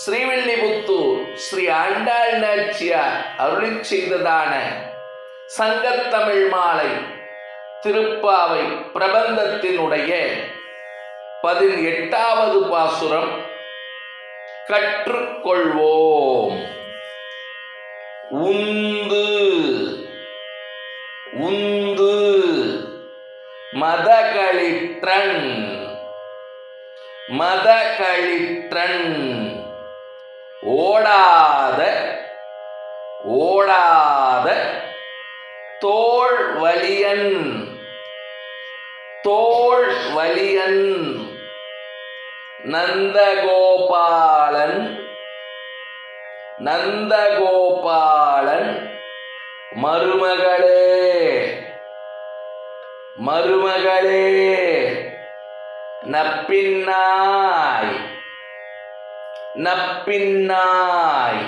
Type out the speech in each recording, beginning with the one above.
ஸ்ரீவில்லிபுத்தூர் ஸ்ரீ ஆண்டாள் நாச்சியார் அருளி செய்ததான சங்கத்தமிழ் மாலை திருப்பாவை பிரபந்தத்தினுடைய பதினெட்டாவது பாசுரம் கற்றுக்கொள்வோம். உந்து உந்து மதகளிற்றன் மதகளிற்றன். ஓடாத ஓடாத தோல் வலியன் தோல் வலியன் நந்தகோபாலன் நந்தகோபாலன் மருமகளே மருமகளே நப்பின்னாய். நப்பின்னாய்.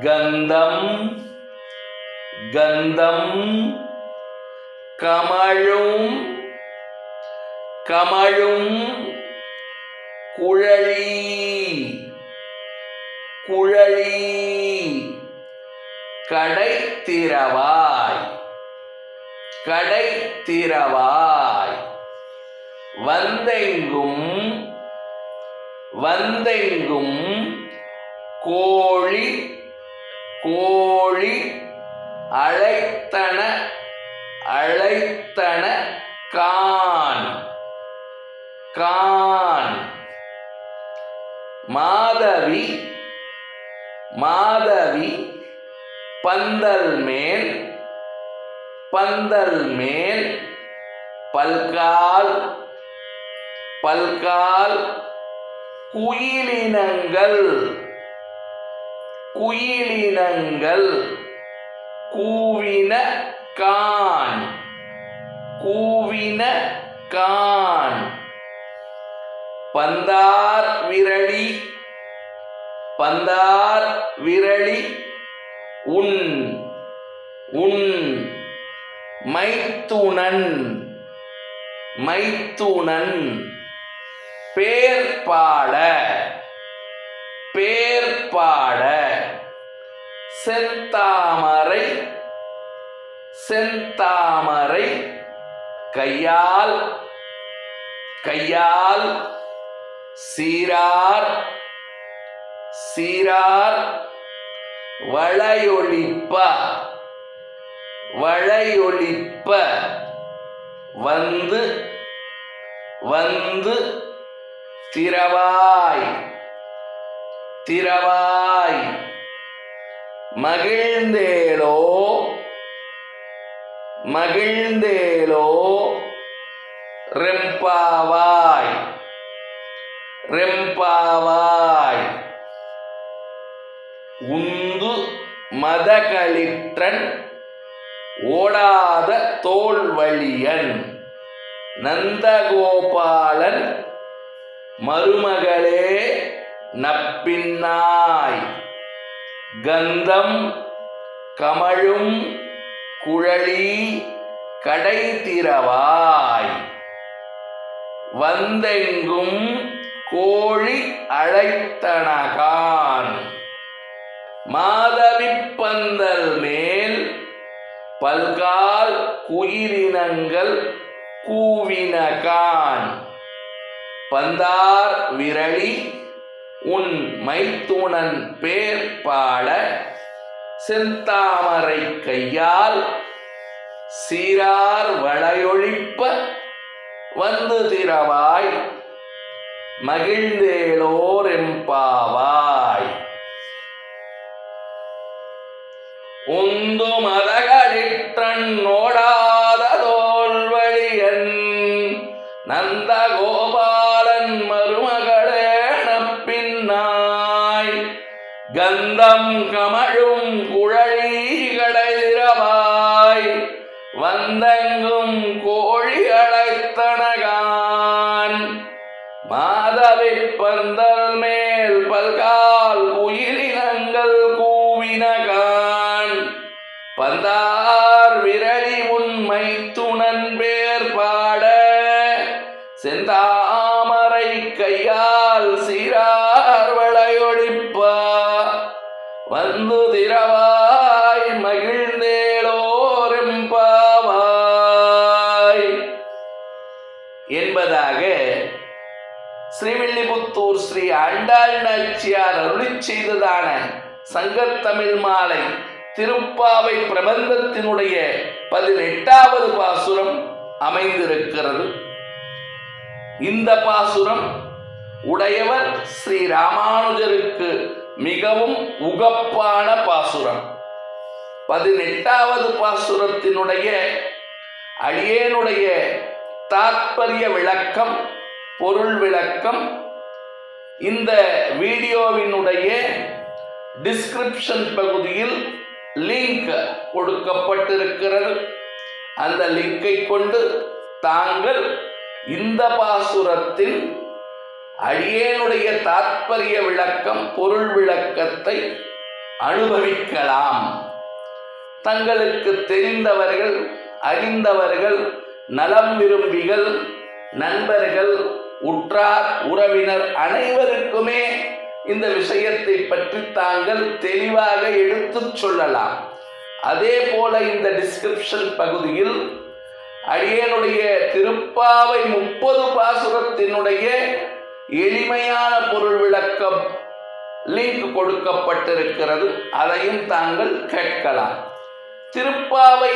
கந்தம் கந்தம் கமழும் கமழும் குழலி குழலி கடை திறவாய் கடை திறவாய் வந்தெங்கும் வந்தெங்கும் கோழி கோழி அழைத்தன அழைத்தன கான். கான். மாதவி மாதவி பந்தல் மேல் பந்தல் மேல் பல்கால் பல்கால் குயிலினங்கள். குயிலினங்கள். கூவின கான். கூவின கான். பந்தார் விரலி. பந்தார் விரலி. உன். உன். மைத்துணன் மைத்துணன் பேர்பாள பாட செந்தாமரை செந்தாமரை கையால் கையால் சீரார் சீரார் வளையொழிப்ப வளையொழிப்ப வந்து வந்து திரவாய் திரவாய் மகிழ்ந்தேளோ மகிழ்ந்தேளோ ரெம்பாவாய் ரெம்பாவாய். உந்து மதகளிற்றன் ஓடாத தோல்வழியன் நந்தகோபாலன் மருமகளே நப்பின்னாய். கந்தம் கமழும் குழலி கடை திறவாய். வந்தெங்கும் கோழி அழைத்தனகான். மாதவிப்பந்தல் மேல் பல்கால் குயிலினங்கள் கூவினகான். பந்தார் விரலி உன் மைத்துணன் பேர் பாட செந்தாமரை கையால் சீரார் வளையொழிப்ப வந்து திரவாய் மகிழ்ந்தேளோர் எம்பாவாய் உந்து மதகளிற்றன் வந்தம் கமழும் குழலி கடைதிரவாய் வந்தெங்கும் கோழி அழைத்தனகான் மாதவி பந்தல் மேல் பல்கால் உயிரினங்கள் கூவினகான் பந்தார் விரலி உண்மை துணன் பேர் பாட செந்தாமரை கையா என்பதாக ஸ்ரீவில்லிபுத்தூர் ஸ்ரீ ஆண்டாள் நாச்சியார் அருளி செய்ததான சங்கத்தமிழ் மாலை திருப்பாவை பிரபந்தத்தினுடைய பதினெட்டாவது பாசுரம் அமைந்திருக்கிறது. இந்த பாசுரம் உடையவர் ஸ்ரீ ராமானுஜருக்கு மிகவும் உகப்பான பாசுரம். பதினெட்டாவது பாசுரத்தினுடைய அடியேனுடைய தாத்பரிய விளக்கம் பொருள் விளக்கம். இந்த வீடியோவினுடைய டிஸ்கிரிப்ஷன் பகுதியில் லிங்க் கொடுக்கப்பட்டிருக்கிறது. அந்த லிங்கை கொண்டு தாங்கள் இந்த பாசுரத்தின் அடியேனுடைய தாற்பரிய விளக்கம் பொருள் விளக்கத்தை அனுபவிக்கலாம். தங்களுக்கு தெரிந்தவர்கள் அறிந்தவர்கள் நலம் விரும்பிகள் நண்பர்கள் உற்றார் உறவினர் அனைவருக்குமே இந்த விஷயத்தை பற்றி தாங்கள் தெளிவாக எடுத்துச் சொல்லலாம். அதே போல இந்த டிஸ்கிரிப்ஷன் பகுதியில் அடியனுடைய திருப்பாவை முப்பது பாசுரத்தினுடைய எளிமையான பொருள் விளக்கம் லிங்க் கொடுக்கப்பட்டிருக்கிறது. அதையும் தாங்கள் கேட்கலாம். திருப்பாவை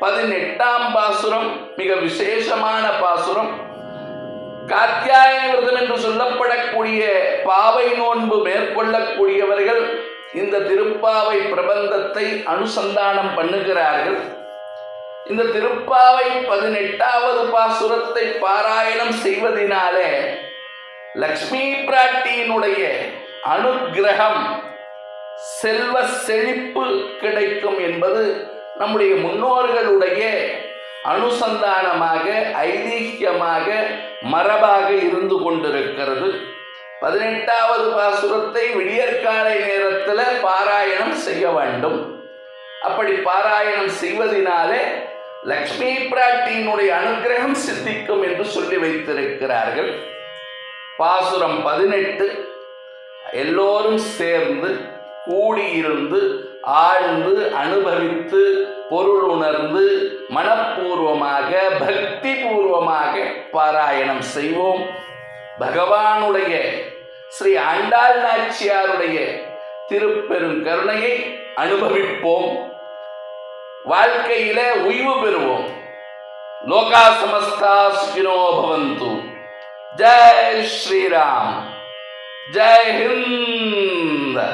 பதினெட்டாம் பாசுரம் மிக விசேஷமான பாசுரம். காத்தியாயன விரதம் என்று சொல்லப்படக்கூடிய பாவை நோன்பு மேற்கொள்ளக்கூடியவர்கள் இந்த திருப்பாவை பிரபந்தத்தை அனுசந்தானம் பண்ணுகிறார்கள். இந்த திருப்பாவை பதினெட்டாவது பாசுரத்தை பாராயணம் செய்வதினாலே லக்ஷ்மி பிராட்டியினுடைய அனுக்கிரகம் செல்வ செழிப்பு கிடைக்கும் என்பது நம்முடைய முன்னோர்களுடைய அனுசந்தானமாக ஐதீகமாக மரபாக இருந்து கொண்டிருக்கிறது. பதினெட்டாவது பாசுரத்தை விடியற்காலை நேரத்தில் பாராயணம் செய்ய வேண்டும். அப்படி பாராயணம் செய்வதினாலே லக்ஷ்மி பிராட்டியினுடைய அனுகிரகம் சித்திக்கும் என்று சொல்லி வைத்திருக்கிறார்கள். பாசுரம் பதினெட்டு எல்லோரும் சேர்ந்து கூடியிருந்து ஆழ்ந்து அனுபவித்து பொருள் உணர்ந்து மனப்பூர்வமாக பக்தி பூர்வமாக பாராயணம் செய்வோம். பகவானுடைய ஸ்ரீ ஆண்டாள் நாச்சியாருடைய திருப்பெரும் கருணையை அனுபவிப்போம். வாழ்க்கையில உய்வு பெறுவோம். லோகா சமஸ்தா சுகினோ பவந்து. ஜெய் ஸ்ரீராம். ஜெய் ஹிந்த்.